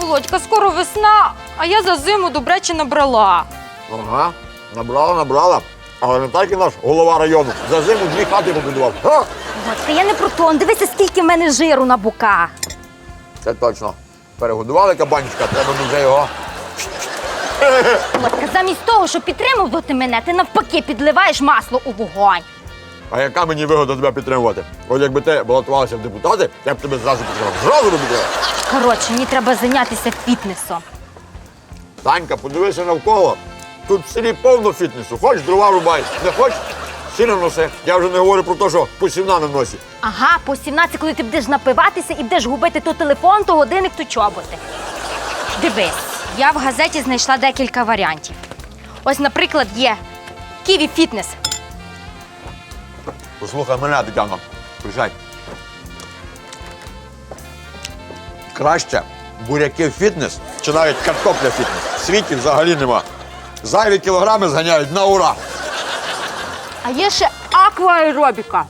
Володька, скоро весна, а я за зиму добряче набрала. Ага, набрала, набрала. Але не так і наш голова району. За зиму дві хати побудував. Ха! Володька, я не про то. Он Дивися, скільки в мене жиру на боках. Це точно. Перегодували кабанчика, треба б вже його. Володька, замість того, щоб підтримувати мене, ти навпаки підливаєш масло у вогонь. А яка мені вигода тебе підтримувати? От якби ти балотувалася в депутати, я б тебе зразу підтримав. Зразу би підтримав. Коротше, мені треба зайнятися фітнесом. Танька, подивися навколо. Тут в селі повно фітнесу. Хоч дрова рубай, не хоч сіно носи. Я вже не говорю про те, що посівна на носі. Ага, по 17, коли ти будеш напиватися і будеш губити то телефон, то годинник, то чоботи. Дивись, я в газеті знайшла декілька варіантів. Ось, наприклад, є Ківі Фітнес. Послухай мене, Тетяна. Присядь. Краще буряки фітнес чи навіть картопля фітнес. В світі взагалі нема. Зайві кілограми зганяють на ура. А є ще акваеробіка.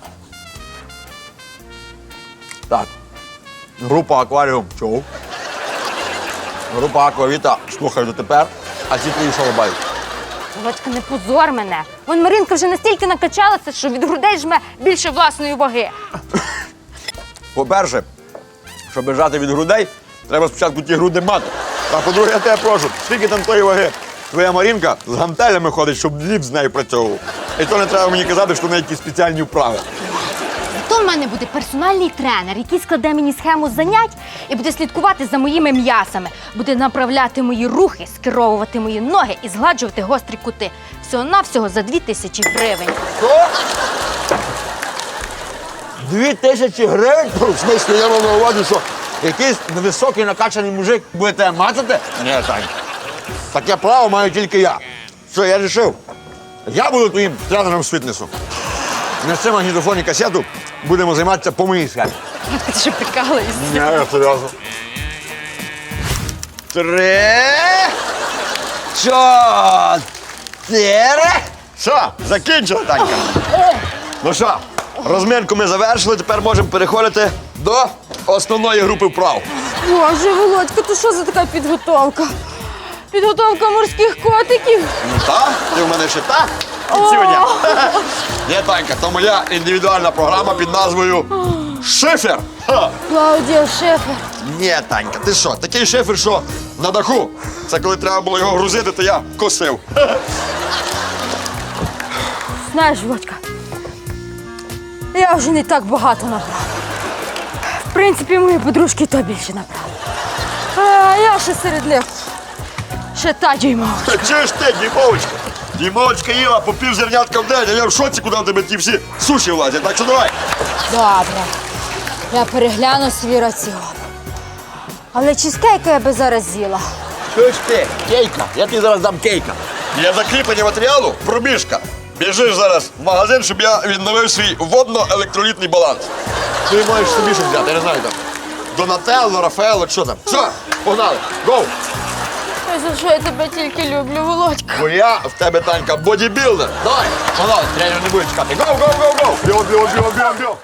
Так. Група акваріум чув. Група Аквавіта слухай дотепер, а ці твої що. Володька, не позор мене. Вон Маринка вже настільки накачалася, що від грудей жме більше власної ваги. По-перше, щоб бежати від грудей, треба спочатку ті груди мати. А по-друге, я тебе прошу, скільки там тої ваги? Твоя Марінка з гантелями ходить, щоб ліп з нею працьовував. І то не треба мені казати, що в якісь спеціальні вправи. То в мене буде персональний тренер, який складе мені схему занять і буде слідкувати за моїми м'ясами, буде направляти мої рухи, скеровувати мої ноги і згладжувати гострі кути. Всього-навсього за дві тисячі гривень. Що? Дві тисячі гривень? В смислі, я мав на увазі, що якийсь невисокий накачаний мужик буде тебе мацати? Ні, Тань. Таке право маю тільки я. Що, я рішив? Я буду твоїм тренером з фітнесу. Неси магнітофон і касету, будемо займатися по моїй схемі. Ти що прикалуєшся? Ні, я серйозно. Три. Чотири. Що, закінчила, Танька? Ну що, розминку ми завершили, тепер можемо переходити до основної групи вправ. Боже, Володька, то що за така підготовка? Підготовка морських котиків. Ну та, ти в мене ще та підсюня. Ні, Танька, то моя індивідуальна програма під назвою Шифер. Ха. Клаудія Шефер. Ні, Танька, ти що? Такий шифер, що на даху. Це коли треба було його грузити, то я косив. Знаєш, Володька, я вже не так багато набрала. В принципі, мої подружки то більше набрали. А я ще серед них. Ще та дюймовочка. Та чуєш ти, Дімовочка? Дімовочка їла по пів зернятка в день, а я в шоці, куди в тебе ті всі суші влазять. Так що давай. Добре. Я перегляну свій раціон. Але чизкейка я би зараз з'їла. Чуєш ти, кейка, я тобі зараз дам кейка. Для закріплення матеріалу пробіжка. Біжиш зараз в магазин, щоб я відновив свій водно-електролітний баланс. Ти маєш собі що взяти, я не знаю там. Донателло, Рафаело, що там? Все, погнали, гоу! Ой, за що я тебе тільки люблю, Володька? Бо я в тебе, Танька, бодібілдер. Давай, погнали, тренер не буде чекати. Гоу, гоу, гоу, гоу! Бігом, бігом, бігом, бігом, бігом.